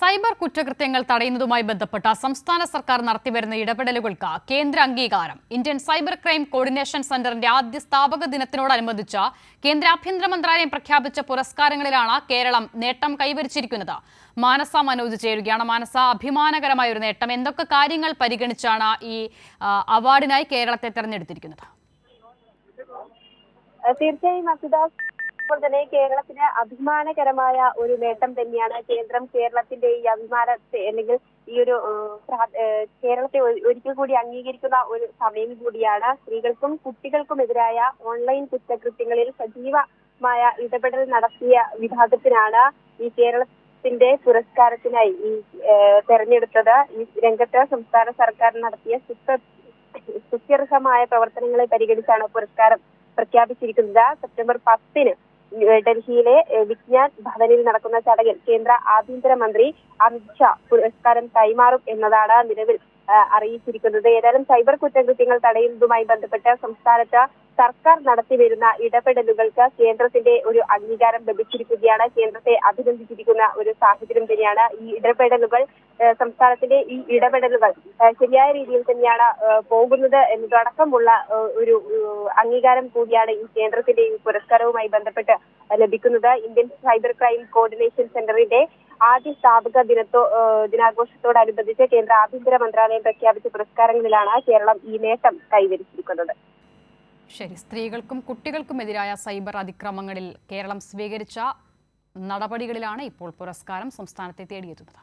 Cyber കുറ്റകൃത്യങ്ങൾ തടയുന്നതുമായി ബന്ധപ്പെട്ട സംസ്ഥാന സർക്കാർ നടത്തിവരുന്ന ഇടപെടലുകൾക്ക് കേന്ദ്ര അംഗീകാരം. ഇന്ത്യൻ സൈബർ ക്രൈം കോർഡിനേഷൻ സെന്ററിന്റെ ആദ്യ സ്ഥാപക ദിനത്തിനോടനുബന്ധിച്ച് കേന്ദ്ര ആഭ്യന്തര മന്ത്രാലയം പ്രഖ്യാപിച്ച പുരസ്കാരങ്ങളിലാണ് കേരളം നേട്ടം കൈവരിച്ചിരിക്കുന്നത്. മാനസ മനോജ് ചേരുകയാണ്. മാനസ അഭിമാനകരമായ ഒരു നേട്ടം. എന്തൊക്കെ കാര്യങ്ങൾ പരിഗണിച്ചാണ് ഈ അവാർഡിനായി കേരളത്തെ തെരഞ്ഞെടുത്തിരിക്കുന്നത്? തീർച്ചയായും ഇപ്പോൾ തന്നെ കേരളത്തിന് അഭിമാനകരമായ ഒരു നേട്ടം തന്നെയാണ് കേന്ദ്രം കേരളത്തിന്റെ ഈ അഭിമാനത്തെ അല്ലെങ്കിൽ ഈ ഒരു കേരളത്തെ ഒരിക്കൽ കൂടി അംഗീകരിക്കുന്ന ഒരു സമയം കൂടിയാണ്. സ്ത്രീകൾക്കും കുട്ടികൾക്കും എതിരായ ഓൺലൈൻ കുറ്റകൃത്യങ്ങളിൽ സജീവമായ ഇടപെടൽ നടത്തിയ വിഭാഗത്തിനാണ് ഈ കേരളത്തിന്റെ പുരസ്കാരത്തിനായി ഈ തെരഞ്ഞെടുത്തത്. ഈ രംഗത്ത് സംസ്ഥാന സർക്കാർ നടത്തിയ സ്തുത്യർഹമായ പ്രവർത്തനങ്ങളെ പരിഗണിച്ചാണ് പുരസ്കാരം പ്രഖ്യാപിച്ചിരിക്കുന്നത്. സെപ്റ്റംബർ പത്തിന് ഡൽഹിയിലെ വിജ്ഞാൻ ഭവനിൽ നടക്കുന്ന ചടങ്ങിൽ കേന്ദ്ര ആഭ്യന്തരമന്ത്രി അമിത്ഷാ പുരസ്കാരം കൈമാറും എന്നതാണ് നിലവിൽ അറിയിച്ചിരിക്കുന്നത്. ഏതായാലും സൈബർ കുറ്റകൃത്യങ്ങൾ തടയുന്നതുമായി ബന്ധപ്പെട്ട് സംസ്ഥാനത്ത് സർക്കാർ നടത്തിവരുന്ന ഇടപെടലുകൾക്ക് കേന്ദ്രത്തിന്റെ ഒരു അംഗീകാരം ലഭിച്ചിരിക്കുകയാണ്. കേന്ദ്രത്തെ അഭിനന്ദിച്ചിരിക്കുന്ന ഒരു സാഹചര്യം തന്നെയാണ് ഈ ഇടപെടലുകൾ. സംസ്ഥാനത്തിന്റെ ഈ ഇടപെടലുകൾ ശരിയായ രീതിയിൽ തന്നെയാണ് പോകുന്നത് എന്നതടക്കമുള്ള ഒരു അംഗീകാരം കൂടിയാണ് ഈ കേന്ദ്രത്തിന്റെ ഈ പുരസ്കാരവുമായി ബന്ധപ്പെട്ട് ലഭിക്കുന്നത്. ഇന്ത്യൻ സൈബർ ക്രൈം കോർഡിനേഷൻ സെന്ററിന്റെ ആദ്യ സ്ഥാപക ദിനത്തോ ദിനാഘോഷത്തോടനുബന്ധിച്ച് കേന്ദ്ര ആഭ്യന്തര മന്ത്രാലയം പ്രഖ്യാപിച്ച പുരസ്കാരങ്ങളിലാണ് കേരളം ഈ നേട്ടം കൈവരിച്ചിരിക്കുന്നത്. ശരി സ്ത്രീകൾക്കും കുട്ടികൾക്കുമെതിരായ സൈബർ അതിക്രമങ്ങളിൽ കേരളം സ്വീകരിച്ച നടപടികളിലാണ് ഇപ്പോൾ പുരസ്കാരം സംസ്ഥാനത്തെ തേടിയെത്തുന്നത്.